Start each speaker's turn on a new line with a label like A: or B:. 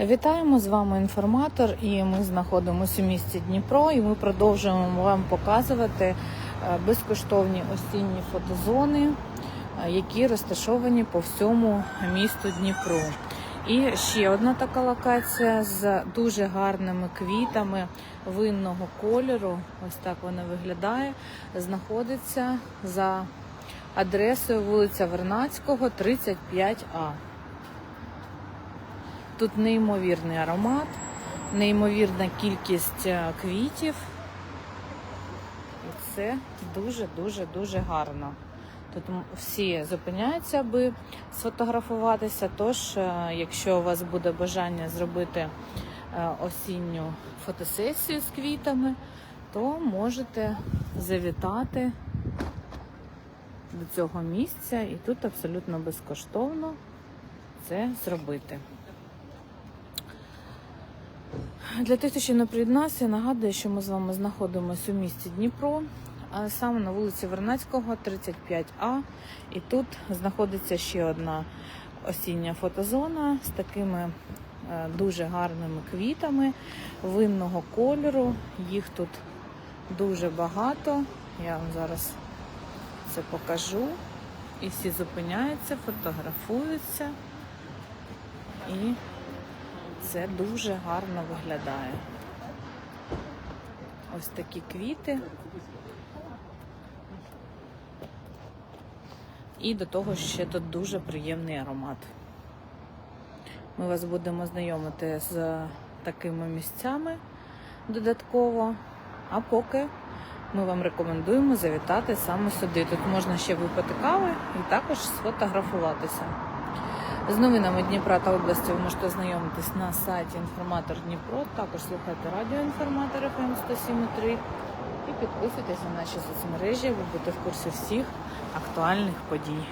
A: Вітаємо з вами інформатор, і ми знаходимося у місті Дніпро. І ми продовжуємо вам показувати е, безкоштовні осінні фотозони, е, які розташовані по всьому місту Дніпро. І ще одна така локація з дуже гарними квітами винного кольору. Ось так вона виглядає. Знаходиться за адресою вулиця Вернацького, 35А. Тут неймовірний аромат, неймовірна кількість е, квітів. І це дуже-дуже дуже гарно. Тут всі зупиняються, аби сфотографуватися. Тож, е, якщо у вас буде бажання зробити е, осінню фотосесію з квітами, то можете завітати до цього місця і тут абсолютно безкоштовно це зробити. Для тих, хто ще не приєднався, нагадую, що ми з вами знаходимося у місті Дніпро, саме на вулиці Вернацького, 35А. І тут знаходиться ще одна осіння фотозона з такими е, дуже гарними квітами винного кольору. Їх тут дуже багато. Я вам зараз це покажу. І всі зупиняються, фотографуються. І це дуже гарно виглядає. Ось такі квіти. І до того ще тут дуже приємний аромат. Ми вас будемо знайомити з такими місцями додатково. А поки ми вам рекомендуємо завітати саме сюди. Тут можна ще випити кави і також сфотографуватися. З новинами Дніпра та області ви можете ознайомитись на сайті Інформатор Дніпро. Також слухайте радіо Інформатор ФМ 107.3 і підписуйтесь на наші соцмережі, ви будете в курсі всіх актуальних подій.